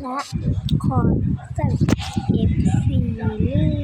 และขอจัดเอฟซีเรื่อง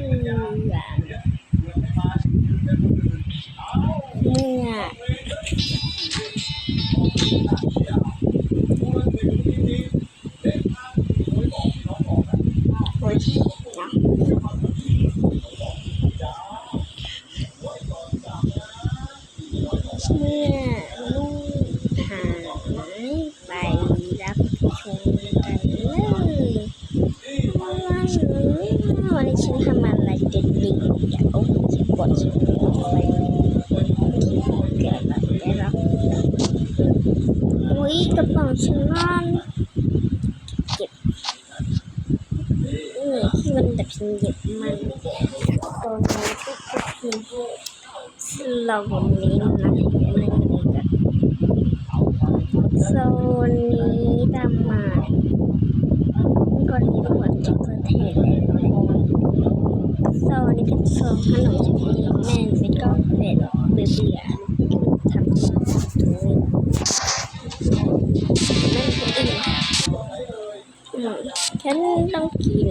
ฉันต้องกิน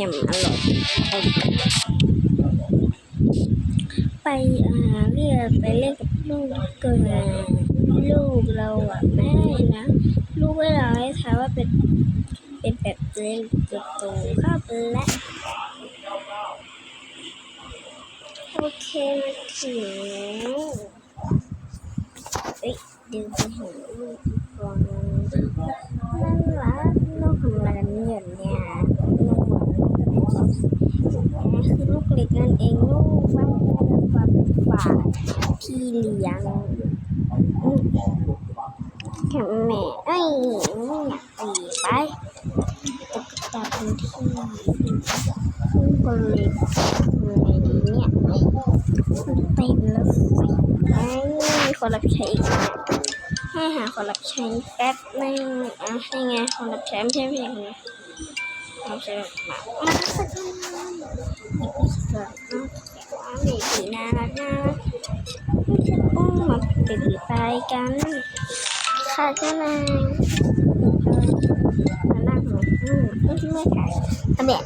ยำอร่อยไปอ่าเรียกไปเล่นกับลูกเกินลูกเราอะแม่นะ ลูกเวลาให้ทายว่าเป็นเป็นแบบเล่นตัวโตเข้าไปแล้วโอเคมาถึง็กนั่นเองลูกบ้านแม่ความฝากพี่เลี้ยงแค่แม่เอ้ยไม่อยากตีไปตุ๊กตาพื้นที่ลูกก็เลยไงดีเนี่ยเต็มแล้วสิไอ้คนรับใช้อีกให้หาคนรับใช้แป๊บนึงอะให้ไงคนรับใช้ไม่ใช่เพียง คนนี้รับใช้มามาสักหน่อยว้าเด็กสีน่ารักน่ารักไม่ใช่ต้งมาติดไปกันค่ะเจ้านายมานั่งหนูอืมไม่ใช่ไม่ขายทำแบบ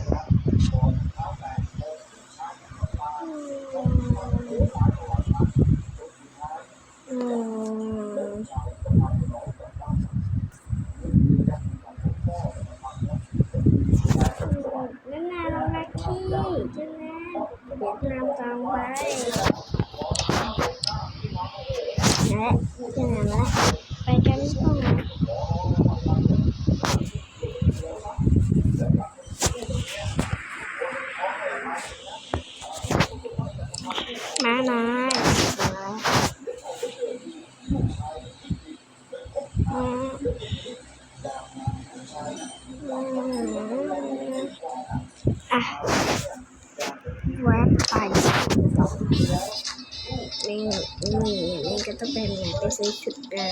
แวะไปนี่นี่นี่ก็ต้องเป็นไงไปซื้อชุดได้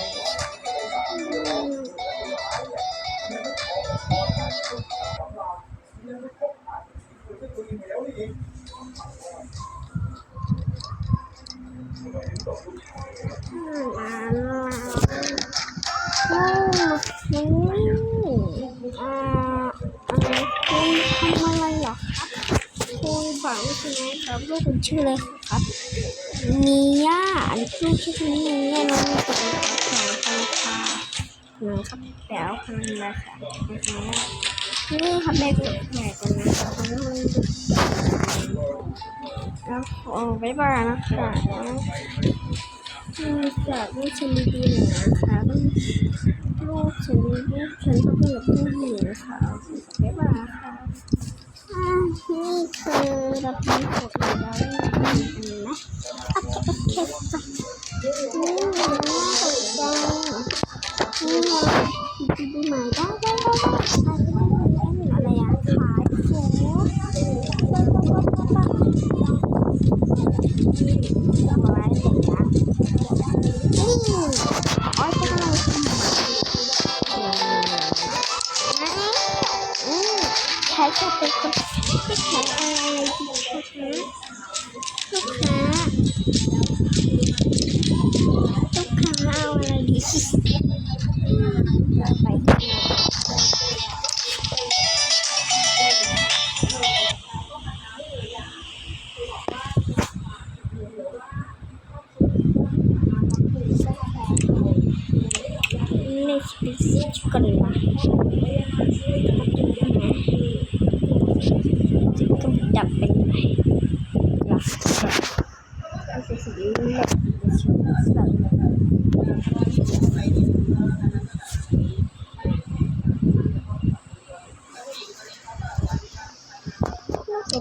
มาแล้ ชื่ออะไรครับมีย่าอันนี้ลูกชื่อนี้มีย่าน้องมีตัวเป็นของพลังค่ะนะครับแป๋วพลังมาค่ะนี่ครับแม่กดแหวนกันนะครับแล้วขอบ๊ายบายนะคะมีจากลูกฉันดีหน่อยนะคะลูกฉันลูกฉันต้องเป็นลูกผู้หญิงค่ะบ๊ายบายค่ะ นี่คือรับมีกดแล้วอันนะโอเคโอเคจ้ะนี่น่าตกใจนี่ไงดีดีใหม่ได้ได้ได้ได้ใช่ได้ได้ ลูกค้าอะไรลูกค้าลูกค้าลูกค้าเอาอะไรดีไป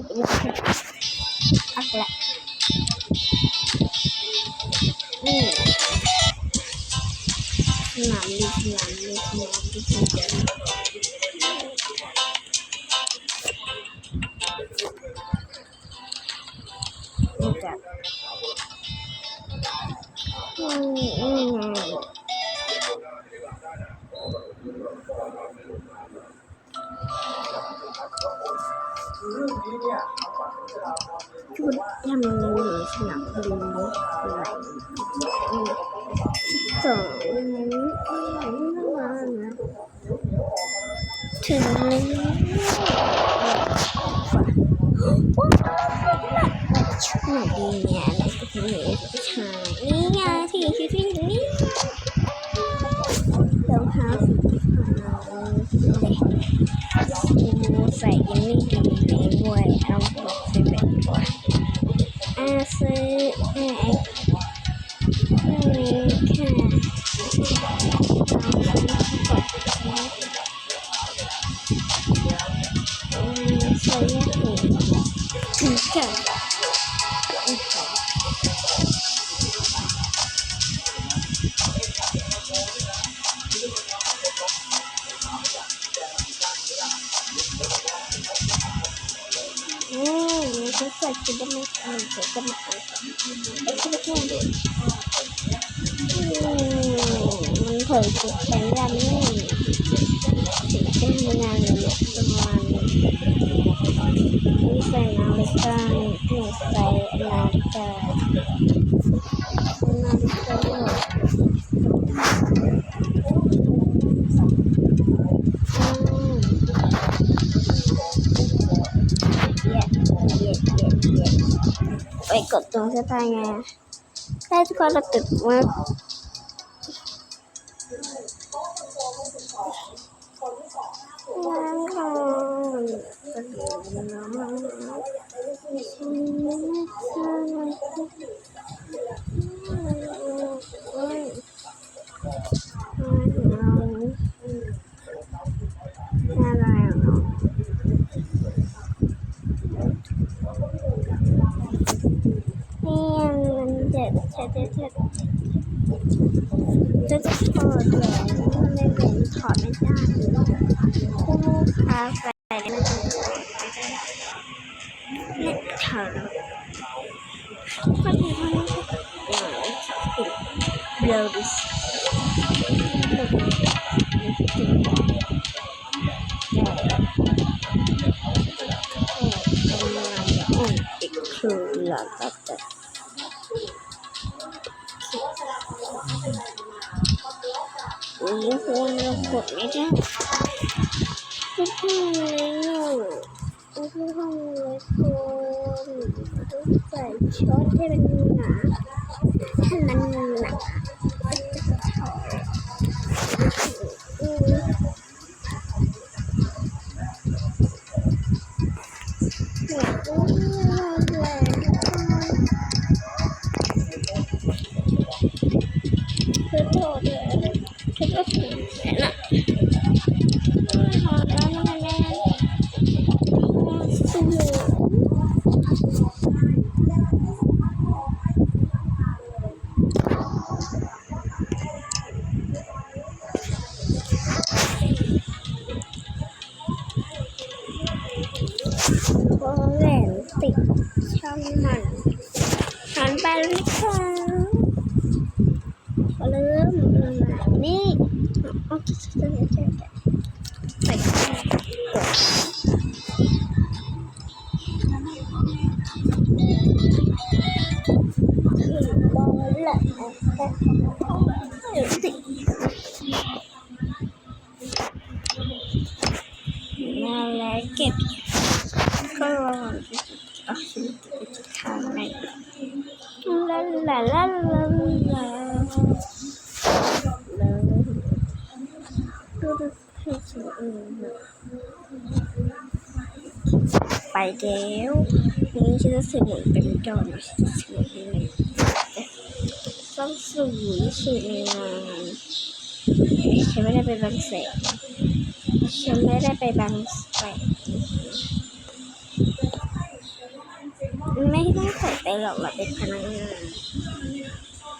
เป็นอีกอั ถึงชุดไหนดีเนี่ยอะไรก็ไม่รู้ผู้ชายนี่ไงที่ชุดที่นี่ มฉันใส่ชุดได้ไหมอืมใส่ก็ไม่เอาไอ้ชุดแค่นี้อืมมันเผยชุดแขนยาวนี่ถึงเป็นงานเลยประมาณนี้นี่ใส่นาฬิกานี่ใส่นาฬิกานาฬิกา ไปกดตรงเสื้อผ้าไงได้ทุกคนเราติดมาก ค้าแฟนเนี่ยถอดพอดีพอดีเดี๋ยวดิอีกคือหลังก็จะนี่คุณเรากดไม่ได้ คื นั่นแหละเก็บก็ลองเอาชิ้นทางไหนลาลาลาลาลาไปแล้วนี่ฉันจะสื่อเป็นจอมฉันจะ สวยสุดในงานฉันไม่ได้ไปบางแสนฉันไม่ได้ไปบางแสนไม่ต้องใส่ไปหรอกเราเป็นพนักงาน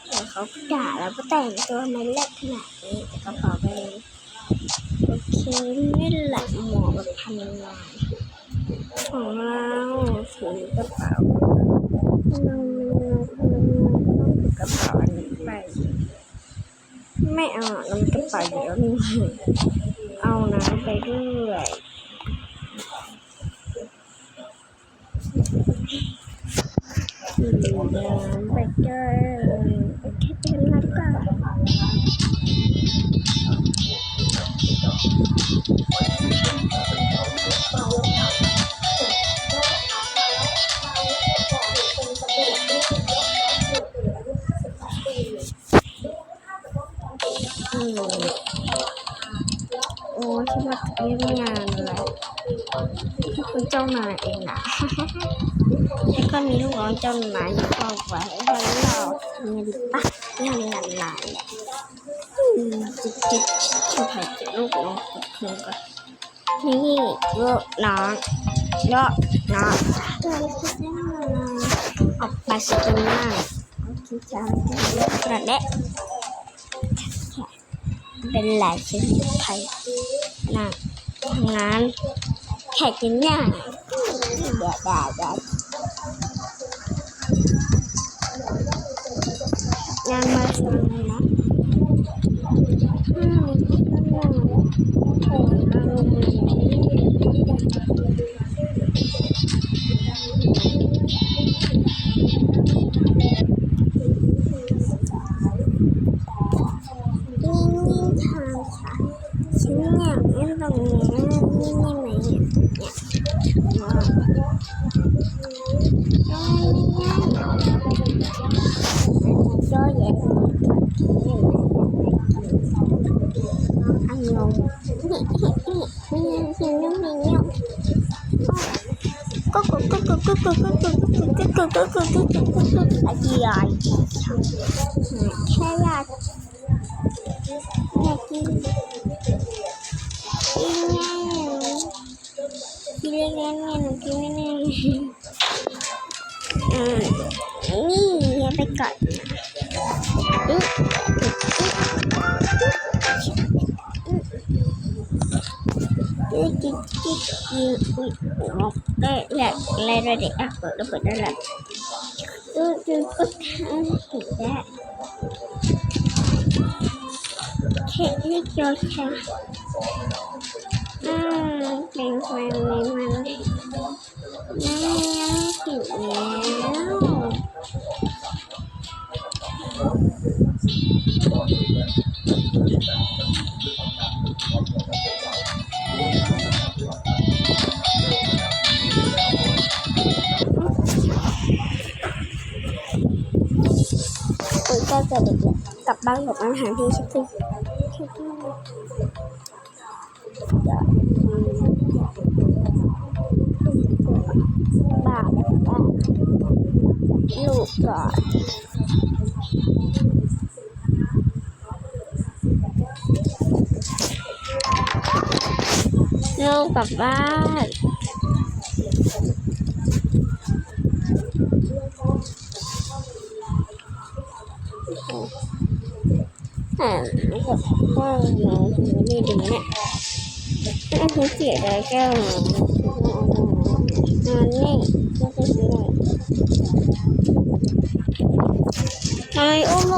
เดี๋ยวเขาด่าแล้วก็แต่งตัวมันเล็กขนาดนี้แต่กระเป๋าใบนี้โอเคไม่หลับหมอแบบพนักงานของเราถือกระเป๋า ระเป๋าอันนี้ไปไม่เอาอะเรามีกระเป๋าเดี๋ยวนี้เอาน้ำไปด้วยอืมน้ำไปด้วยโอเคไปทำงานดีกว่า โอ้ฉันมาเยี่ยมงานแล้วคุณเจ้านายเองนะแล้วก็มีลูกน้องเจ้านายอยู่ข้าไว้วันนี้เราทำงานดีปะงานงานนายแหละจิตจิตชิบหายจิตลูกน้องคนเพื่อนก็นี่ลูกน้องลูกน้องออกไปสิคุณนายโอเคจ้ากระเดะ เป็นหลายชิ้นไทยนะทำงานแขกกินเนี่ยเดี๋ยวเดี๋ อาจียายแค่ยาอยากกินกินง่ายกินง่ายหนูกินง่ายนี่ไปก่อนกินกินกิน ปิดมอกเแหละแหละด้วเด็กอะเปิดแล้วเปิดได้แหละก็คือก็ทั้งถึได้เทคนิคโยค่อืมเป็นความในมันไม่ยังแล้ว บ้างแบบอาหารที่ฉันกินบาบาลูกก่อนลูกกลับบ้าน หาแบบว่างหนูนี่ดูเนี่ยม่นนี้เสียดาแก้วหนูอันนี่ก็จะซื้ออะไรไอ้โอ้โห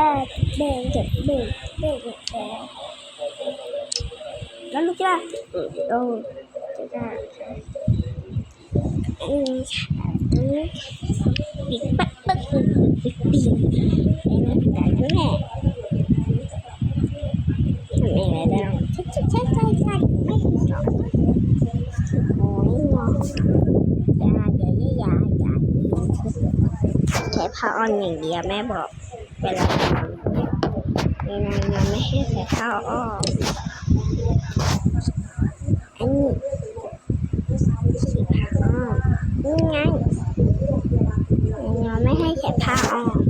บ้าแดงเจ็บเบรกเบแดงแล้วลูกจ้าเอออจ้าอืมอืมปิดปั๊บปั๊บปิดปิดไอ้นั่นไก่แม่ทำยังไงได้ชิดชิดชิดชิดชิดไม่หรอกโอ้ยงอยาอย่าอย่าอย่าแค่พาออนอย่างเดียวแม่บอก เวลาเนี่ยยังไม่ให้ใส่ข้าอ้อมอันนี้สีผ้าอ้อมนี่ไงเราไม่ให้ใส่ผ้าอ้อมอ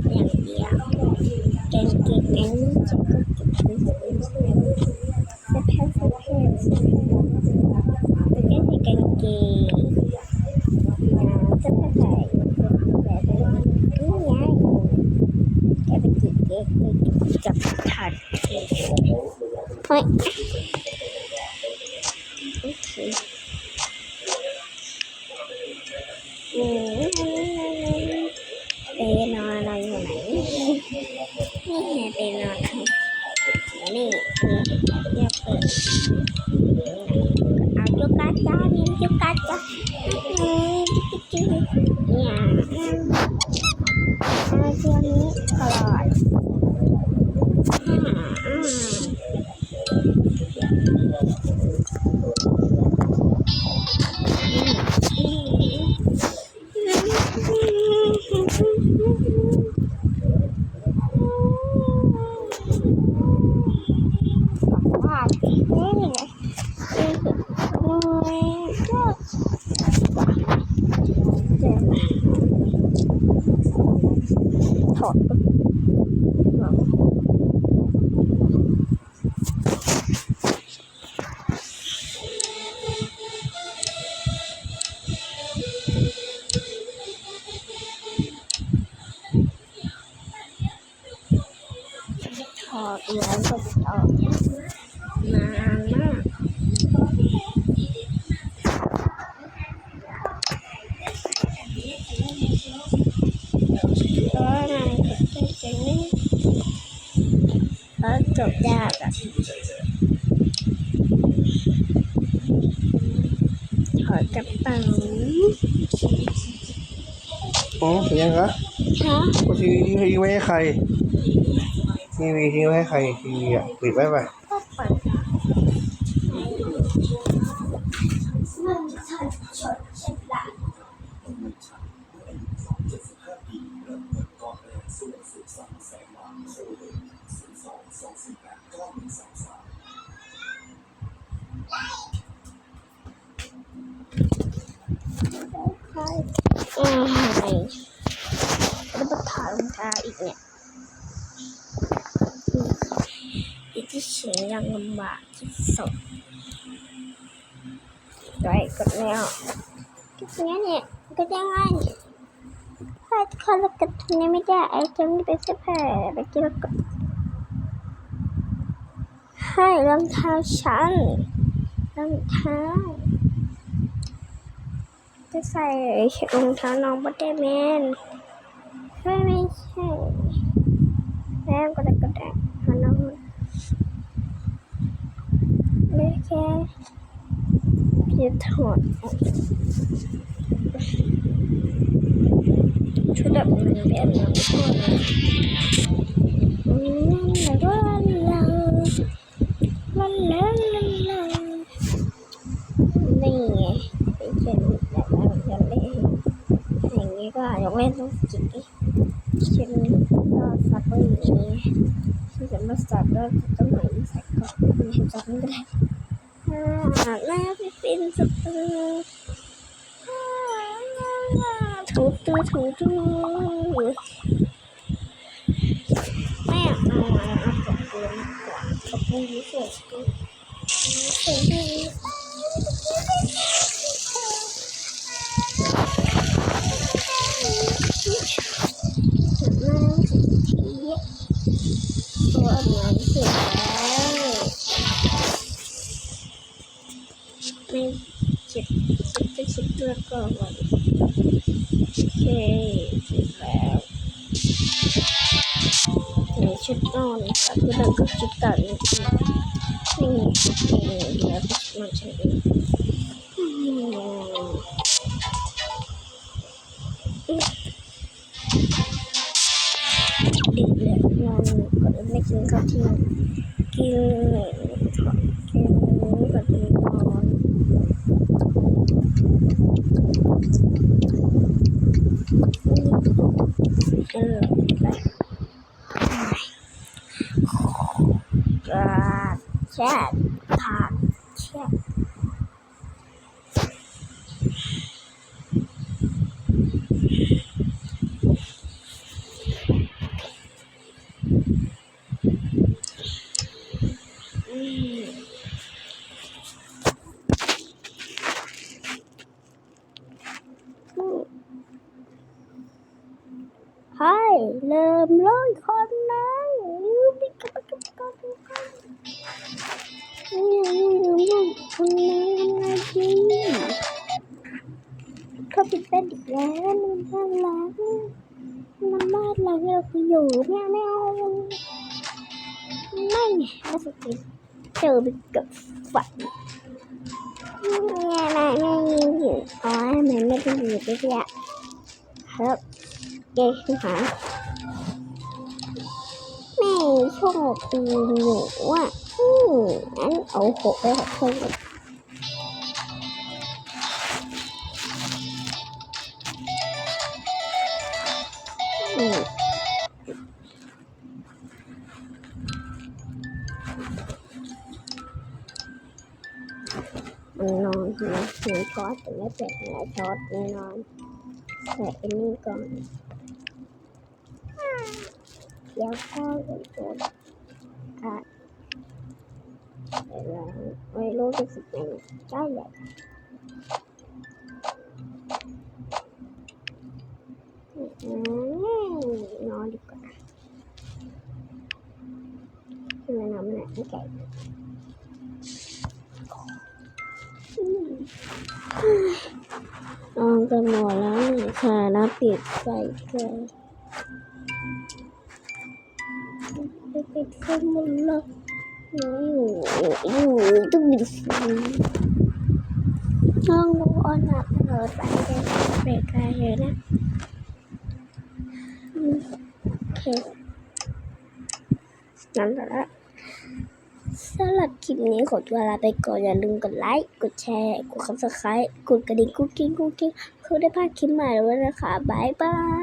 Thank you. แล้วก็ถอดนานมากก็นานก็จะจะนี่ก็จบยากอะถอกระเป๋าอ๋อเป็นยังคะฮะ ก็ทีวีทิ้ไว้ให้ใคร ทีวีทิ้งไว้ใครทีวีอะปิดไว้ป่ะ ยนยังลำบากที่สุดไรกดไม่ออกก็เนี้ยเนี่ยก็ยังไงถ้าเขาลกันตรงนี้ไม่ได้ไอ้จำนี่เป็นเสื้อผ้าไปกินก็ให้รองเท้าฉันรองเท้าจะใส่รองเท้าน้องบัตเตอร์แมนไม่ไม่ใช่แล้วก็ได้ก็ได้หาน้อง ไม่แค่จะถอดออกชุดแบบมันแบบนี้ก็เลยอืมแล้วเราเราเราเรานี่ไงเป็นเขียนแบบว่าจะเล่นอย่างนี้ก็ยกเว้นต้องจิกเขียนก็สับไว้อย่างนี้ที่จะมาสับแล้วต้องหนใส่ก่อนไม่ เห็นจับไม่ได้อ่าแม่พี่ปินสุดเลยถูตูถูตูแม่เอามาเอาตบปืนมากว่าตบวนสวยสวยสุดี ช็ดตันโอเคเสร็จแล้วในชุดนอนค่ะเพื่อนกับชุดเก่านี่นี่เองเดี๋ยวมันจะเอง เริ่มร้อนค ไปกับฝันเนี่ยนายไม่ยินอยู่อ๋อมันไม่ได้อยู่ด้วยอะครับเจ๊ขึ้นหาแม่ชอบตีหนูอะอืมอันเอาหกไปหกคน นูช็อตแต่ไม่เป็นไรช็อตแน่นอนแต่อันนี้ก่อนแล้วก็เป็นอะเดี๋ยวไม่รู้จะสึกยังไงใช่เลยอืมนอนดีกว่าคือมันนอนไม่ได้ไม่แก่ นอนกันหมดแล้วนี่ค่ะนะปิดไฟเลยปิดไฟหมดแล้วอยู่อยู่ต้องปิดไฟห้องนอนอะเปิดไฟเลยเปิดไฟเลยนะโอเคนั่นแหละ สำหรับคลิปนี้ขอตัวลาไปก่อน อย่าลืมกดไลค์ กดแชร์ กด subscribe กดกระดิ่งกุ๊กกิ๊งกุ๊กกิ๊งเพื่อได้พลาดคลิปใหม่แล้วนะคะ บ๊ายบาย